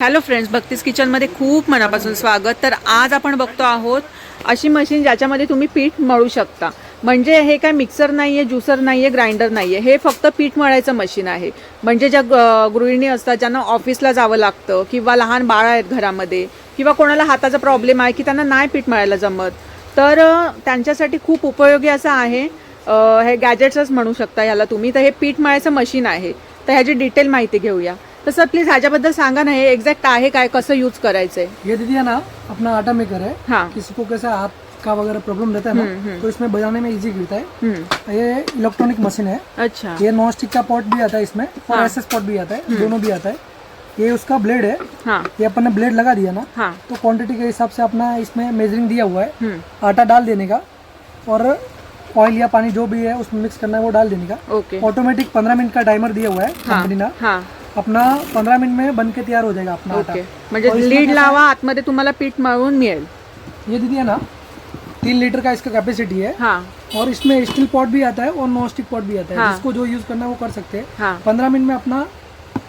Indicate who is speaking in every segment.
Speaker 1: Hello friends भक्तीस किचनमध्ये खूप मनापासून स्वागत. तर आज आपण बघतो आहोत अशी मशीन ज्याच्यामध्ये तुम्ही पीठ मळू शकता. म्हणजे हे काय मिक्सर नाही आहे ज्युसर नाही आहे ग्राइंडर नाही आहे हे फक्त पीठ मळायचं मशीन आहे. म्हणजे ज्या ग- गृहिणी असतात ज्यांना ऑफिसला जावं लागतं किंवा लहान बाळं आहेत घरामध्ये किंवा कोणाला हाताचा प्रॉब्लेम आहे की त्यांना नाही पीठ मळायला जमत तर त्यांच्यासाठी खूप उपयोगी असं आहे हे गॅजेट्सच म्हणू शकता ह्याला तुम्ही. तर हे पीठ मळायचं मशीन आहे. तर ह्याची डिटेल माहिती घेऊया. तर सर प्लीज ह्याच्याबद्दल सांगा ना हे एक्झॅक्ट आहे काय कसं यूज करायचंय?
Speaker 2: ये दीदी है ना अपना आटा मेकर है
Speaker 1: हाँ.
Speaker 2: किसी को कैसा हाथ का वगैरह प्रॉब्लम रहता है ना तो इसमें बजाने में इजी गिरता है
Speaker 1: हम्म,
Speaker 2: ये इलेक्ट्रॉनिक मशीन है
Speaker 1: अच्छा.
Speaker 2: ये नॉन स्टिक का पॉट भी आता है इसमें और एस पॉट भी आता है दोनों भी आता है ये उसका ब्लेड है.
Speaker 1: हाँ
Speaker 2: ये अपन ने ब्लेड लगा दिया ना
Speaker 1: हाँ.
Speaker 2: तो क्वांटिटी के हिसाब से अपना इसमें मेजरिंग दिया हुआ है.
Speaker 1: हम्म,
Speaker 2: आटा डाल देने का और ऑयल या पानी जो भी है उसमें मिक्स करना है वो डाल देने का.
Speaker 1: ओके
Speaker 2: ऑटोमेटिक पंद्रह मिनट का टाइमर दिया हुआ है कंपनी ने.
Speaker 1: हा.
Speaker 2: अपना पंद्रह मिनट में बन के तैयार हो जाएगा अपना आटा।
Speaker 1: ओके म्हणजे लीड लावा आतमध्ये तुम्हाला पीठ मळून मिळेल.
Speaker 2: ये दीदी है ना तीन लीटर का इसका कैपेसिटी है।
Speaker 1: हा.
Speaker 2: और इसमें स्टील पॉट भी आता है और नॉन स्टिक पॉट भी आता है।
Speaker 1: हाँ।
Speaker 2: जिसको जो यूज़ करना है वो कर सकते हैं।
Speaker 1: हा.
Speaker 2: पंद्रह मिनट में अपना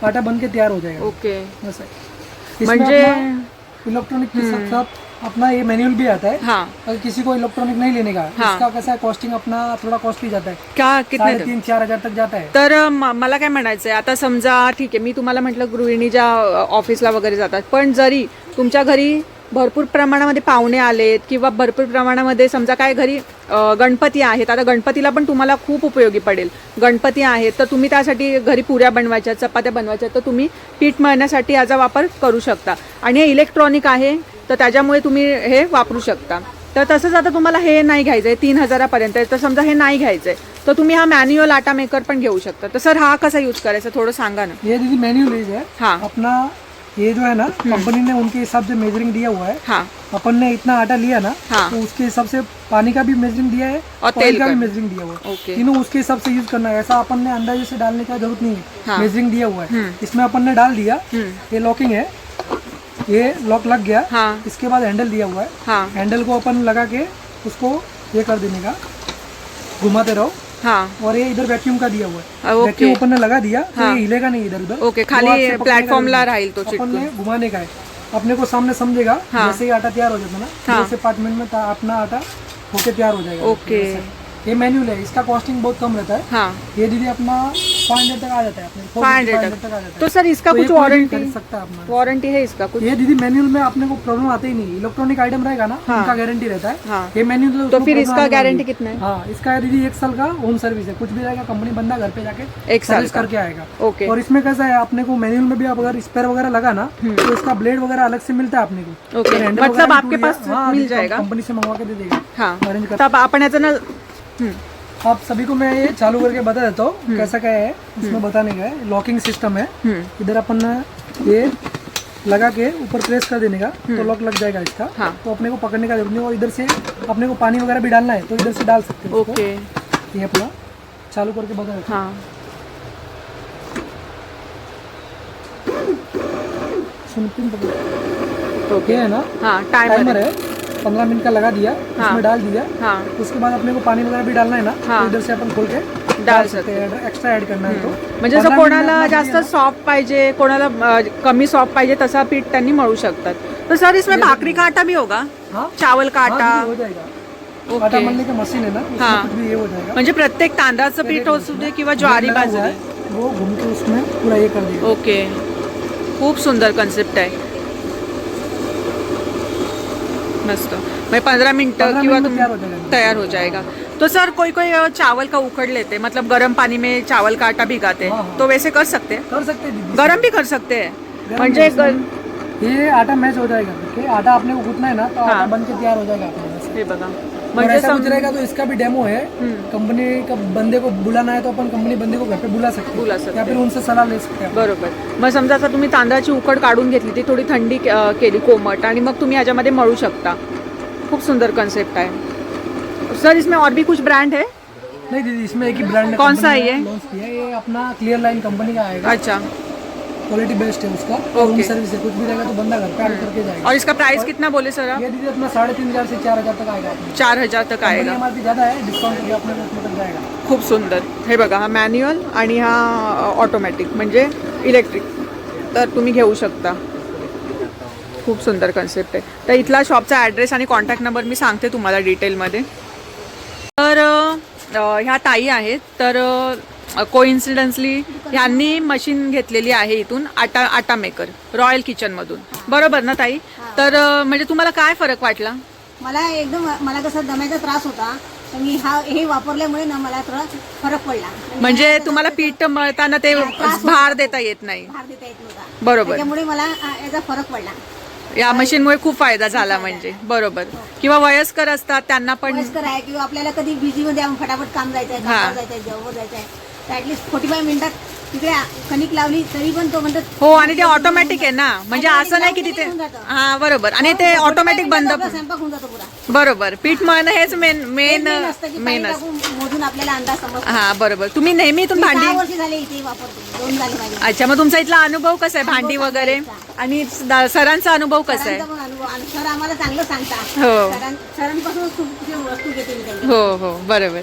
Speaker 2: आटा बन के तैयार हो जाएगा।
Speaker 1: ओके.
Speaker 2: है। इसमें
Speaker 1: म्हणजे
Speaker 2: अपना इलेक्ट्रॉनिक के साथ साथ अपना ये मैनुअल भी आता है।
Speaker 1: हा।
Speaker 2: अगर किसी को इलेक्ट्रॉनिक नहीं लेने का
Speaker 1: हाँ।
Speaker 2: इसका कैसा है कॉस्टिंग अपना थोड़ा कॉस्टली जाता है।
Speaker 1: क्या कितने
Speaker 2: तीन चार हजार तक जाता है।
Speaker 1: तर म- मला काय म्हणायचंय आता समजा ठीक आहे मी तुम्हाला म्हटलं गृहिणी ज्या ऑफिसला वगैरे जातात पण जरी तुमच्या घरी भरपूर प्रमाणामध्ये पाहुणे आलेत किंवा भरपूर प्रमाणामध्ये समजा काय घरी गणपती आहेत. आता गणपतीला पण तुम्हाला खूप उपयोगी पडेल. गणपती आहेत तर तुम्ही त्यासाठी घरी पुऱ्या बनवायच्या चपात्या बनवायच्या तर तुम्ही पीठ मळण्यासाठी याचा वापर करू शकता. आणि हे इलेक्ट्रॉनिक आहे तर त्याच्यामुळे तुम्ही हे वापरू शकता. तर तसंच आता तुम्हाला हे नाही घ्यायचंय तीन हजारापर्यंत आहे, तर समजा हे नाही घ्यायचंय तर तुम्ही हा मॅन्युअल आटा मेकर पण घेऊ शकता. तर सर हा कसा यूज करायचा थोडं सांगा ना.
Speaker 2: ये दीदी मैन्युअल यूज है
Speaker 1: हाँ.
Speaker 2: अपना ये जो है ना कंपनी ने उनके हिसाब से मेजरिंग दिया हुआ है।
Speaker 1: हाँ।
Speaker 2: अपन ने इतना आटा लिया ना
Speaker 1: हाँ।
Speaker 2: तो उसके हिसाब से पानी का भी मेजरिंग दिया है
Speaker 1: और तेल
Speaker 2: का भी। मेजरिंग दिया हुआ है। तीनों उसके हिसाब से यूज़ करना है। ऐसा अपन ने अंदाजे से डालने का ज़रूरत नहीं है।
Speaker 1: हाँ।
Speaker 2: मेजरिंग दिया हुआ है।
Speaker 1: हम्म।
Speaker 2: इसमें अपन ने डाल दिया
Speaker 1: हम्म,
Speaker 2: ये लॉकिंग है। ये लॉक लग गया।
Speaker 1: हाँ।
Speaker 2: इसके बाद हैंडल दिया हुआ है।
Speaker 1: हाँ।
Speaker 2: हैंडल को अपन लगा के उसको ये कर देने का। घुमाते रहो।
Speaker 1: हाँ।
Speaker 2: और ये इधर वैक्यूम का दिया हुआ है। वैक्यूम अपन ने लगा दिया तो
Speaker 1: हाँ।
Speaker 2: ये हिलेगा नहीं इधर उधर।
Speaker 1: ओके खाली
Speaker 2: प्लेटफॉर्म
Speaker 1: ला
Speaker 2: रहा
Speaker 1: है तो
Speaker 2: अपन ने घुमाने का है। अपने को सामने समझेगा
Speaker 1: हाँ।
Speaker 2: जैसे ही आटा तैयार हो जाता ना
Speaker 1: हाँ।
Speaker 2: जैसे पाँच मिनट में अपना आटा होके तैयार हो जाएगा।
Speaker 1: ओके
Speaker 2: ये मेन्यूल है इसका कॉस्टिंग बहुत कम रहता है।
Speaker 1: हाँ।
Speaker 2: ये दीदी अपना हंड्रेड तक आ जाता है अपने।
Speaker 1: 500
Speaker 2: 500
Speaker 1: तक।
Speaker 2: तक आ जाता
Speaker 1: तो सर इसका
Speaker 2: तो
Speaker 1: कुछ वारंटी
Speaker 2: सकता है
Speaker 1: वारंटी है इसका कुछ?
Speaker 2: ये दीदी मैनुअल में अपने को प्रॉब्लम आते ही नहीं। इलेक्ट्रॉनिक आइटम रहेगा ना
Speaker 1: हाँ।
Speaker 2: उनका गारंटी रहता है।
Speaker 1: हाँ।
Speaker 2: ये मैन्युअल
Speaker 1: तो फिर इसका गारंटी कितना है?
Speaker 2: हाँ इसका दीदी एक साल का होम सर्विस है। कुछ भी रहेगा कंपनी बंदा घर पे जाके
Speaker 1: एक साल
Speaker 2: सर्विस करके आएगा।
Speaker 1: ओके
Speaker 2: और इसमें कैसा है अपने को मैनुअल में भी आप अगर स्पेयर वगैरह लगा ना तो इसका ब्लेड वगैरह अलग से मिलता है अपने को।
Speaker 1: मतलब आपके पास मिल जाएगा।
Speaker 2: कंपनी से मंगवा के दे देगा।
Speaker 1: हाँ।
Speaker 2: अरेंज कर
Speaker 1: तब आपण याचं ना हम्म,
Speaker 2: आप सभी को मैं ये चालू करके बता देता हूँ कैसा क्या है इसमें बताने का है। लॉकिंग सिस्टम है।
Speaker 1: हम्म,
Speaker 2: इधर अपन ये लगा के ऊपर प्रेस कर देने का तो लॉक लग जाएगा इसका।
Speaker 1: हाँ।
Speaker 2: तो अपने को पकड़ने का ज़रूरत नहीं और इधर से अपने को पानी वगैरह भी डालना है तो इधर से डाल सकते हो
Speaker 1: ओके
Speaker 2: ये अपना चालू करके बता देता
Speaker 1: हाँ।
Speaker 2: सुन
Speaker 1: ओके
Speaker 2: है ना?
Speaker 1: हाँ
Speaker 2: टाइमर है। पंद्रह मिनट का लगा दिया
Speaker 1: हाँ।
Speaker 2: उसमें डाल दिया।
Speaker 1: हाँ।
Speaker 2: उसके बाद अपने को पानी वगैरह भी डालना है ना
Speaker 1: हाँ।
Speaker 2: तो इधर से अपन खोल के
Speaker 1: डाल
Speaker 2: सकते हैं। एक्स्ट्रा ऐड करना है तो।
Speaker 1: म्हणजे जसं
Speaker 2: 15 मिनिट
Speaker 1: कोणाला जास्त सॉफ्ट पाहिजे कोणाला कमी सॉफ्ट पाहिजे तसा पीठ त्यांनी मळू शकतात. तर सर इसमें भाकरी का आटा भी होगा? चावल का आटा
Speaker 2: हाँ, जाएगा. आटा का मशीन है ना
Speaker 1: हाँ।
Speaker 2: ये हो जाएगा.
Speaker 1: म्हणजे प्रत्येक तांदळाचं पीठ असू दे किंवा ज्वारी बाजरी.
Speaker 2: वो घूम के उसमें पूरा ये कर देगा
Speaker 1: ओके. खूप सुंदर कन्सेप्ट आहे. मस्त म्हणजे पंधरा मिनिटं
Speaker 2: 15
Speaker 1: किंवा तुम
Speaker 2: तैयार हो जाएगा
Speaker 1: हो तो सर कोई कोई चावल का उखड़ लेते हैं मतलब गर्म पानी में चावल का आटा भिगाते हैं
Speaker 2: हाँ, हाँ।
Speaker 1: तो वैसे कर सकते हैं?
Speaker 2: कर सकते हैं
Speaker 1: गरम भी कर सकते हैं. म्हणजे
Speaker 2: ये आटा मैच हो जाएगा है? आटा अपने को गूंथना है ना तो आटा
Speaker 1: हाँ।
Speaker 2: बन के तैयार हो जाएगा
Speaker 1: हे बघा.
Speaker 2: और ऐसा कुछ रहेगा तो इसका भी डेमो है कंपनी का बंदे को बुलाना है तो अपन कंपनी बंदे को घर पे बुला सकते
Speaker 1: बुला
Speaker 2: हैं
Speaker 1: सकते
Speaker 2: या फिर उनसे सलाह ले सकते हैं.
Speaker 1: बरोबर. मग समजा आता तुम्ही तांदळाची उकड काढून घेतली ती थोडी थंडी केली कोमट आणि मग तुम्ही ह्याच्यामध्ये मळू शकता. खूप सुंदर कन्सेप्ट आहे. सर इसमें और भी कुछ ब्रँड है?
Speaker 2: नहीं दीदी इसमें एक ही ब्रांड
Speaker 1: कौन सा है ये?
Speaker 2: है. अपना क्लियर लाइन कंपनी का आएगा.
Speaker 1: अच्छा.
Speaker 2: क्वालिटी बेस्ट है उसका। होम सर्विस है कुछ भी रहेगा तो बंदा घर पे आके करके जाएगा.
Speaker 1: और इसका प्राइस कितना बोले सर आप?
Speaker 2: ये दीदी अपना साढ़े तीन हजार से चार हजार तक आएगा
Speaker 1: चार हजार तक आएगा।
Speaker 2: पी ज्यादा है डिस्काउंट अपने तक जाएगा.
Speaker 1: खूप सुंदर. हे बघा हा मॅन्युअल आणि हा ऑटोमॅटिक म्हणजे इलेक्ट्रिक तर तुम्ही घेऊ शकता. खूप सुंदर कन्सेप्ट आहे. तर इथला शॉपचा ॲड्रेस आणि कॉन्टॅक्ट नंबर मी सांगते तुम्हाला डिटेलमध्ये तर ह्या ताई आहेत. तर कोइन्सिडन्सली ह्यांनी मशीन घेतलेली आहे इथून आटा आटा मेकर रॉयल किचनमधून बरोबर ना ताई? तर म्हणजे तुम्हाला काय फरक वाटला?
Speaker 3: मला एकदम मला कसं दम्याचा त्रास होता. तर मी हा हे वापरल्यामुळे ना मला थोडा फरक पडला.
Speaker 1: म्हणजे तुम्हाला पीठ मळताना ते भार देता येत नाही.
Speaker 3: भार देता येत नव्हता.
Speaker 1: बरोबर.
Speaker 3: त्याच्यामुळे मला आ, याचा फरक पडला.
Speaker 1: या मशीनमुळे खूप फायदा झाला म्हणजे. बरोबर. किंवा वयस्कर असतात त्यांना पण
Speaker 3: वयस्कर आहे किंवा आपल्याला कधी बिझी मध्ये आपण फटाफट काम जायचं आहे
Speaker 1: हा.
Speaker 3: कामावर जायचं आहे जॉबवर जायचं आहे तर ऍटलीस्ट फोर्टी फाय मिनिटात तिकडे कणिक लावली तरी पण तो म्हणतात
Speaker 1: हो आणि ते ऑटोमॅटिक आहे ना. म्हणजे असं नाही की तिथे हा बरोबर. आणि ते ऑटोमॅटिक बंद
Speaker 3: स्वयंपाक होऊन जातो पुरा.
Speaker 1: बरोबर. पीठ मळणं हेच मेन मेन
Speaker 3: मेन असतं की
Speaker 1: मेन
Speaker 3: पाणी
Speaker 1: असतं.
Speaker 3: टाकून मोजून आपल्याला अंदाज समजतो.
Speaker 1: हा बरोबर. तुम्ही नेहमी इथून
Speaker 3: मी सहा
Speaker 1: भांडी
Speaker 3: वर्ष झाले इथे वापरतो. दोन झाले माझे.
Speaker 1: अच्छा मग तुमचा इथला अनुभव कसा आहे? भांडी
Speaker 3: अनुभव
Speaker 1: वगैरे? आणि स- सरांचा अनुभव कसा आहे?
Speaker 3: सरांचा पण अनुभव आणि सर आम्हाला चांगलं सांगतात.
Speaker 1: हो.
Speaker 3: सरां- सरांपासूनच खूप वस्तू घेते मी त्यांच्या
Speaker 1: हो हो बरोबर.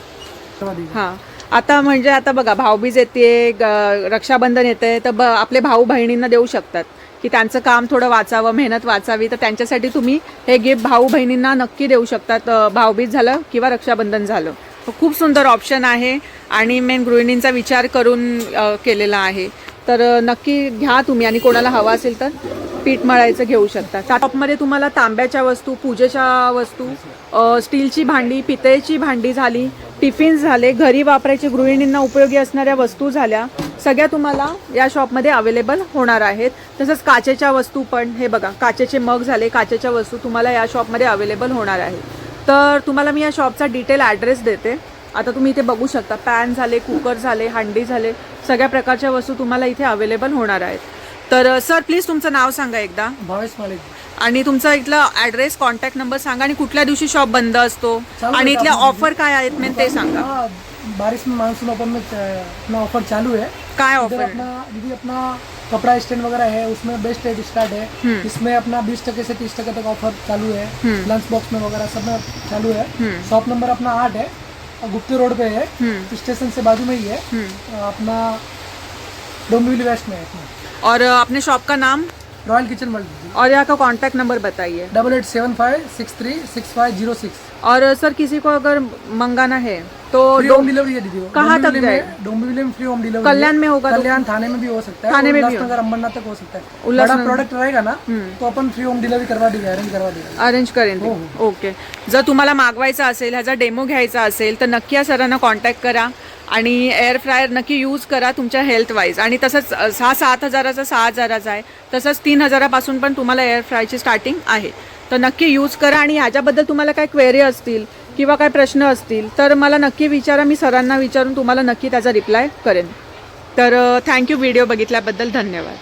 Speaker 1: हा. आता म्हणजे आता बघा भाऊबीज येते ग- रक्षाबंधन येते तर ब आपले भाऊ बहिणींना देऊ शकतात. की त्यांचं काम थोडं वाचावं मेहनत वाचावी तर त्यांच्यासाठी तुम्ही हे गिफ्ट भाऊ बहिणींना नक्की देऊ शकतात. अ, भाऊबीज झालं किंवा रक्षाबंधन झालं. खूप सुंदर ऑप्शन आहे आणि मेन गृहिणींचा विचार करून केलेला आहे. तर नक्की घ्या तुम्ही. आणि कोणाला हवा असेल तर पीठ मळायचं घेऊ शकता. टॉपमध्ये तुम्हाला तांब्याच्या वस्तू पूजेच्या वस्तू स्टीलची भांडी पितळेची भांडी झाली टिफिन्स झाले घरी वापरायचे गृहिणींना उपयोगी असणाऱ्या वस्तू झाल्या सगळ्या तुम्हाला या शॉपमध्ये अवेलेबल होणार आहेत. तसंच काचेच्या वस्तू पण हे बघा काचेचे मग झाले काचेच्या वस्तू तुम्हाला या शॉपमध्ये अवेलेबल होणार आहेत. तर तुम्हाला मी या शॉपचा डिटेल ॲड्रेस देते. आता तुम्ही इथे बघू शकता पॅन झाले कुकर झाले हांडी झाले सगळ्या प्रकारच्या वस्तू तुम्हाला इथे अवेलेबल होणार आहेत. तर सर प्लीज तुमचं नाव सांगा एकदा.
Speaker 2: भावेश मालिक
Speaker 1: आणि तुमचा इथला ॲड्रेस कॉन्टॅक्ट नंबर सांगा आणि कुठल्या दिवशी शॉप बंद असतो आणि इथल्या ऑफर काय आहेत मेन ते सांगा.
Speaker 2: बारिश में मानसून ओपन में अपना ऑफ़र चालू है।
Speaker 1: काय
Speaker 2: इधर
Speaker 1: ऑफ़र
Speaker 2: अपना दीदी अपना कपड़ा स्टैंड वगैरह है उसमें बेस्ट रेट स्टार्ट
Speaker 1: हम्म।
Speaker 2: है इसमें अपना बीस टके से तीस टके तक ऑफ़र चालू है।
Speaker 1: हम्म।
Speaker 2: लंच बॉक्स में वगैरह सब में चालू है।
Speaker 1: हम्म।
Speaker 2: शॉप नंबर अपना आठ है। और गुप्ती रोड पे है।
Speaker 1: हम्म,
Speaker 2: स्टेशन से बाजू में ही है।
Speaker 1: हम्म.
Speaker 2: अपना डोंबिवली वेस्ट में है अपना।
Speaker 1: और अपने शॉप का नाम?
Speaker 2: रॉयल किचन वर्ल्ड
Speaker 1: और यहाँ का कॉन्टैक्ट नंबर बताइए।
Speaker 2: Double eight seven five six three six five zero six
Speaker 1: और सर किसी को अगर मंगाना है तो
Speaker 2: फ्री होम डिलीवरी दीदी वो।
Speaker 1: कहाँ तक
Speaker 2: डोंबिवली में-
Speaker 1: जाएगा?
Speaker 2: डोंबिवली में फ्री होम डिलीवरी
Speaker 1: कल्याण। में होगा तो-
Speaker 2: कल्याण थाने में भी हो सकता है
Speaker 1: थाने में भी हो।
Speaker 2: उल्लासनगर अंबरनाथ तक हो सकता है बड़ा प्रोडक्ट रहेगा ना. तो अपन फ्री होम डिलीवरी करवा देंगे अरेंज करवा देंगे
Speaker 1: अरेंज करेन ते ओके जर तुम्हाला मागवायचा असेल ह्याचा डेमो घ्यायचा असेल तर नक्की या सरांना कॉन्टॅक्ट करा आणि एअर फ्रायर नक्की यूज करा तुमच्या हेल्थ वाईज आणि तसंच अ, हा सात हजाराचा सहा हजाराचा आहे तसंच तीन हजारापासून पण तुम्हाला एअर फ्रायची स्टार्टिंग आहे तर नक्की यूज करा आणि ह्याच्याबद्दल तुम्हाला काय क्वेरी असतील किंवा काय प्रश्न असतील तर मला नक्की विचारा. मी सरांना विचारून तुम्हाला नक्की त्याचा रिप्लाय करेन. तर थँक्यू व्हिडिओ बघितल्याबद्दल धन्यवाद.